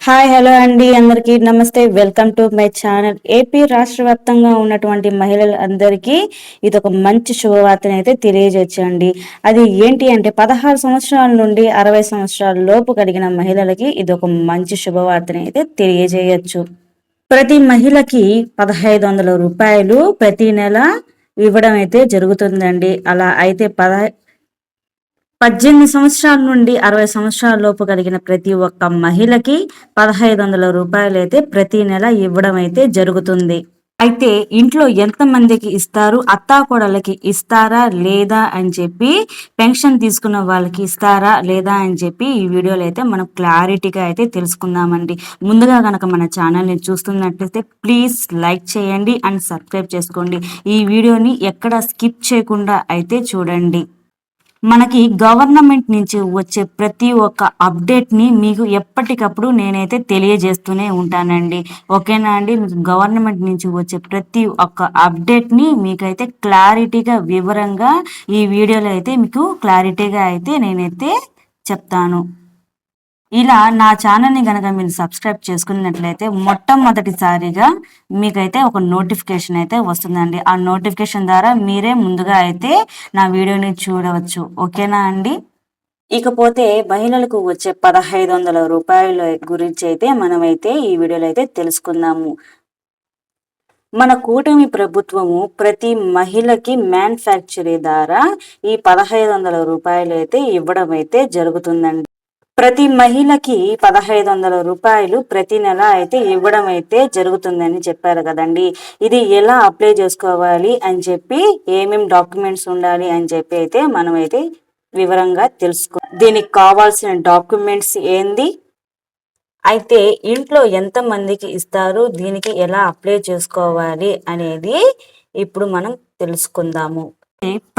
Hi hello అండి అందరికీ నమస్తే. Welcome to my channel AP రాష్ట్ర వ్యాప్తంగా ఉన్నటువంటి మహిళలందరికీ ఇది ఒక మంచి శుభవార్తని అయితే తెలియజేయచ్చండి అది ఏంటి అంటే పదహారు సంవత్సరాల నుండి అరవై సంవత్సరాల లోపు కలిగిన మహిళలకి ఇది ఒక మంచి శుభవార్తని అయితే తెలియజేయచ్చు. ప్రతి మహిళకి పదహైదు వందల రూపాయలు ప్రతి నెల ఇవ్వడం అయితే జరుగుతుందండి. అలా అయితే పద పద్దెనిమిది సంవత్సరాల నుండి అరవై సంవత్సరాల లోపు కలిగిన ప్రతి ఒక్క మహిళకి పదహైదు వందల రూపాయలు అయితే ప్రతి నెల ఇవ్వడం అయితే జరుగుతుంది. అయితే ఇంట్లో ఎంత మందికి ఇస్తారు? అత్తాకోడలకి ఇస్తారా? లేదా అని చెప్పి పెన్షన్ తీసుకున్న వాళ్ళకి ఇస్తారా? లేదా అని చెప్పి ఈ వీడియోలో అయితే మనం క్లారిటీగా అయితే తెలుసుకుందామండి. ముందుగా కనుక మన ఛానల్ని చూస్తున్నట్లయితే ప్లీజ్ లైక్ చేయండి అండ్ సబ్స్క్రైబ్ చేసుకోండి. ఈ వీడియోని ఎక్కడ స్కిప్ చేయకుండా అయితే చూడండి. మనకి గవర్నమెంట్ నుంచి వచ్చే ప్రతి ఒక్క అప్డేట్ని మీకు ఎప్పటికప్పుడు నేనైతే తెలియజేస్తూనే ఉంటానండి. ఓకేనా అండి? మీకు గవర్నమెంట్ నుంచి వచ్చే ప్రతి ఒక్క అప్డేట్ని మీకైతే క్లారిటీగా వివరంగా ఈ వీడియోలో అయితే మీకు క్లారిటీగా అయితే నేనైతే చెప్తాను. ఇలా నా ఛానల్ని కనుక మీరు సబ్స్క్రైబ్ చేసుకున్నట్లయితే మొట్టమొదటిసారిగా మీకైతే ఒక నోటిఫికేషన్ అయితే వస్తుందండి. ఆ నోటిఫికేషన్ ద్వారా మీరే ముందుగా అయితే నా వీడియోని చూడవచ్చు. ఓకేనా అండి? ఇకపోతే మహిళలకు వచ్చే పదహైదు వందల రూపాయల గురించి అయితే మనమైతే ఈ వీడియోలో అయితే తెలుసుకుందాము. మన కూటమి ప్రభుత్వము ప్రతి మహిళకి మ్యానుఫ్యాక్చరీ ద్వారా ఈ పదహైదు వందల రూపాయలు అయితే ఇవ్వడం అయితే జరుగుతుందండి. ప్రతి మహిళకి పదహైదు వందల రూపాయలు ప్రతి నెల అయితే ఇవ్వడం అయితే జరుగుతుందని చెప్పారు కదండి. ఇది ఎలా అప్లై చేసుకోవాలి అని చెప్పి ఏమేమి డాక్యుమెంట్స్ ఉండాలి అని చెప్పి అయితే మనమైతే వివరంగా తెలుసుకో దీనికి కావాల్సిన డాక్యుమెంట్స్ ఏంది? అయితే ఇంట్లో ఎంత మందికి ఇస్తారు? దీనికి ఎలా అప్లై చేసుకోవాలి అనేది ఇప్పుడు మనం తెలుసుకుందాము.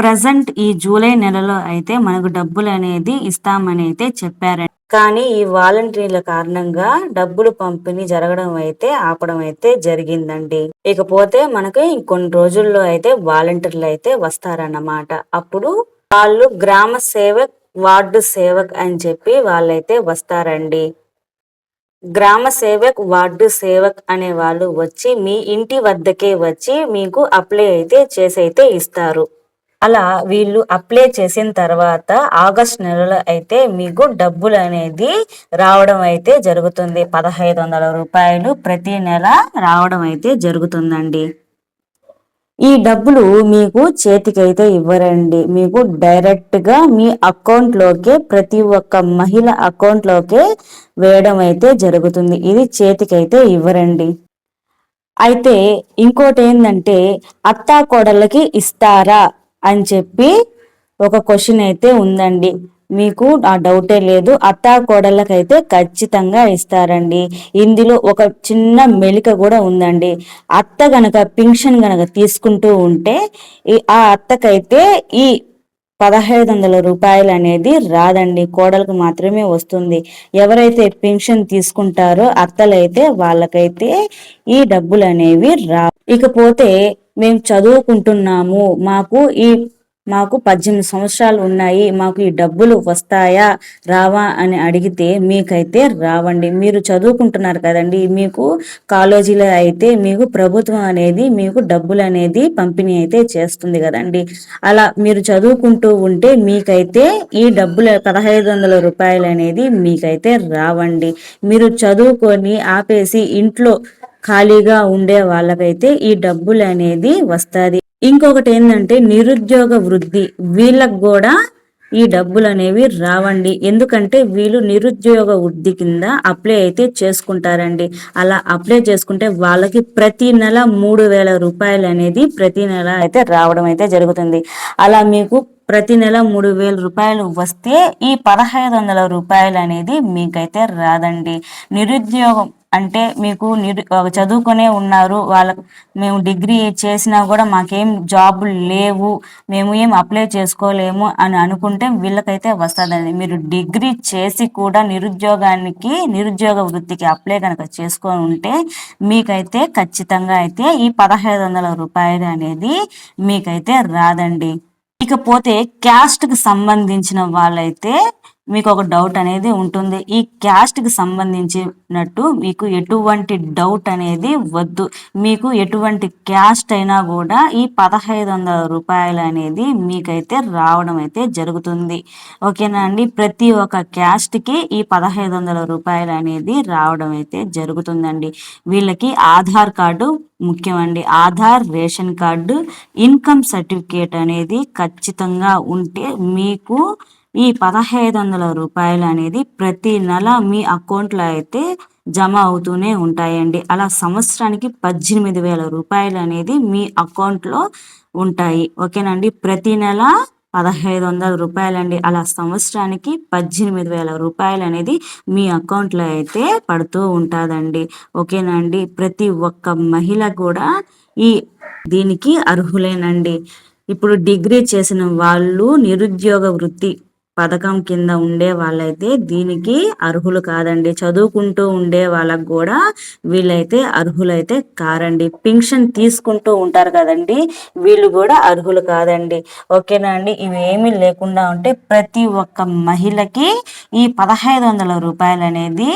ప్రజెంట్ ఈ జూలై నెలలో అయితే మనకు డబ్బులు అనేది ఇస్తామని అయితే చెప్పారండి. కానీ ఈ వాలంటీర్ల కారణంగా డబ్బులు పంపిణీ జరగడం అయితే ఆపడం అయితే జరిగిందండి. ఇకపోతే మనకి కొన్ని రోజుల్లో అయితే వాలంటీర్లు అయితే వస్తారన్నమాట. అప్పుడు వాళ్ళు గ్రామ సేవక్ వార్డు సేవక్ అని చెప్పి వాళ్ళైతే వస్తారండి. గ్రామ సేవక్ వార్డు సేవక్ అనే వాళ్ళు వచ్చి మీ ఇంటి వద్దకే వచ్చి మీకు అప్లై అయితే చేసి అయితే ఇస్తారు. అలా వీళ్ళు అప్లై చేసిన తర్వాత ఆగస్ట్ నెలలో అయితే మీకు డబ్బులు అనేది రావడం అయితే జరుగుతుంది. పదహైదు వందల రూపాయలు ప్రతి నెల రావడం అయితే జరుగుతుందండి. ఈ డబ్బులు మీకు చేతికైతే ఇవ్వరండి. మీకు డైరెక్ట్గా మీ అకౌంట్ లోకే ప్రతి ఒక్క మహిళ అకౌంట్ లోకే వేయడం అయితే జరుగుతుంది. ఇది చేతికైతే ఇవ్వరండి. అయితే ఇంకోటి ఏంటంటే అత్తా కోడళ్ళకి ఇస్తారా? అని చెప్పి ఒక క్వశ్చన్ అయితే ఉందండి. మీకు ఆ డౌటే లేదు. అత్తా కోడళ్ళకైతే ఖచ్చితంగా ఇస్తారండి. ఇందులో ఒక చిన్న మెలిక కూడా ఉందండి. అత్త గనక పింఛన్ గనక తీసుకుంటూ ఉంటే ఆ అత్తకైతే ఈ పదహైదు వందల రూపాయలు అనేది రాదండి. కోడలకు మాత్రమే వస్తుంది. ఎవరైతే పెన్షన్ తీసుకుంటారో అత్తలైతే వాళ్ళకైతే ఈ డబ్బులు అనేవి రా. ఇకపోతే మేము చదువుకుంటున్నాము. మాకు ఈ మాకు పద్దెనిమిది సంవత్సరాలు ఉన్నాయి. మాకు ఈ డబ్బులు వస్తాయా? రావా? అని అడిగితే మీకైతే రావండి. మీరు చదువుకుంటున్నారు కదండి. మీకు కాలేజీలో అయితే మీకు ప్రభుత్వం అనేది మీకు డబ్బులు అనేది పంపిణీ అయితే చేస్తుంది కదండి. అలా మీరు చదువుకుంటూ ఉంటే మీకైతే ఈ డబ్బులు పదహైదు వందల రూపాయలు అనేది మీకైతే రావండి. మీరు చదువుకొని ఆపేసి ఇంట్లో ఖాళీగా ఉండే వాళ్ళకైతే ఈ డబ్బులు అనేది వస్తుంది. ఇంకొకటి ఏంటంటే నిరుద్యోగ వృద్ధి. వీళ్ళకు కూడా ఈ డబ్బులు అనేవి రావండి. ఎందుకంటే వీళ్ళు నిరుద్యోగ వృద్ధి కింద అప్లై అయితే చేసుకుంటారండి. అలా అప్లై చేసుకుంటే వాళ్ళకి ప్రతి నెల మూడు వేల రూపాయలు అనేది ప్రతి నెల అయితే రావడం అయితే జరుగుతుంది. అలా మీకు ప్రతి నెల మూడు వేల రూపాయలు వస్తే ఈ పదహైదు వందల రూపాయలు అనేది మీకైతే రాదండి. నిరుద్యోగం అంటే మీకు నిరు చదువుకునే ఉన్నారు వాళ్ళ మేము డిగ్రీ చేసినా కూడా మాకేం జాబులు లేవు మేము ఏం అప్లై చేసుకోలేము అని అనుకుంటే వీళ్ళకైతే వస్తుందండి. మీరు డిగ్రీ చేసి కూడా నిరుద్యోగానికి నిరుద్యోగ వృత్తికి అప్లై కనుక చేసుకొని ఉంటే మీకైతే ఖచ్చితంగా అయితే ఈ పదహైదు వందల రూపాయలు అనేది మీకైతే రాదండి. ఇకపోతే క్యాస్ట్కి సంబంధించిన వాళ్ళైతే మీకు ఒక డౌట్ అనేది ఉంటుంది. ఈ క్యాస్ట్కి సంబంధించినట్టు మీకు ఎటువంటి డౌట్ అనేది వద్దు. మీకు ఎటువంటి క్యాస్ట్ అయినా కూడా ఈ పదహైదు వందల రూపాయలు అనేది మీకైతే రావడం అయితే జరుగుతుంది. ఓకేనా అండి? ప్రతి ఒక్క క్యాస్ట్కి ఈ పదహైదు వందల రూపాయలు అనేది రావడం అయితే జరుగుతుందండి. వీళ్ళకి ఆధార్ కార్డు ముఖ్యమండి. Aadhaar ration card income certificate అనేది ఖచ్చితంగా ఉంటే మీకు ఈ పదహైదు వందల రూపాయలు అనేది ప్రతి నెల మీ అకౌంట్లో అయితే జమ అవుతూనే ఉంటాయండి. అలా సంవత్సరానికి పద్దెనిమిది వేల రూపాయలు అనేది మీ అకౌంట్లో ఉంటాయి. ఓకేనండి? ప్రతి నెల పదహైదు వందల రూపాయలండి. అలా సంవత్సరానికి పద్దెనిమిది వేల రూపాయలు అనేది మీ అకౌంట్లో అయితే పడుతూ ఉంటుందండి. ఓకేనండి ప్రతి ఒక్క మహిళ కూడా ఈ దీనికి అర్హులేనండి. ఇప్పుడు డిగ్రీ చేసిన వాళ్ళు నిరుద్యోగ వృత్తి పథకం కింద ఉండే వాళ్ళైతే దీనికి అర్హులు కాదండి. చదువుకుంటూ ఉండే వాళ్ళకు కూడా వీళ్ళైతే అర్హులైతే కారండి. పెన్షన్ తీసుకుంటూ ఉంటారు కదండి. వీళ్ళు కూడా అర్హులు కాదండి. ఓకేనా అండి? ఇవి ఏమీ లేకుండా ఉంటే ప్రతి ఒక్క మహిళకి ఈ పదహైదు వందల రూపాయలు అనేది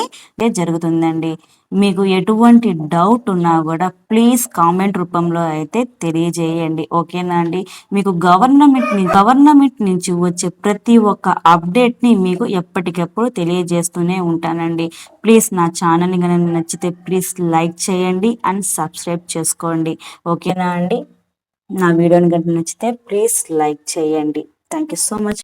జరుగుతుందండి. మీకు ఎటువంటి డౌట్ ఉన్నా కూడా ప్లీజ్ కామెంట్ రూపంలో అయితే తెలియజేయండి. ఓకేనా అండి? మీకు గవర్నమెంట్ గవర్నమెంట్ నుంచి వచ్చే ప్రతి ఒక్క అప్డేట్ని మీకు ఎప్పటికప్పుడు తెలియజేస్తూనే ఉంటానండి. ప్లీజ్ నా ఛానల్ని కనుక నచ్చితే ప్లీజ్ లైక్ చేయండి అండ్ సబ్స్క్రైబ్ చేసుకోండి. ఓకేనా అండి? నా వీడియోని కనుక నచ్చితే ప్లీజ్ లైక్ చేయండి. Thank you so much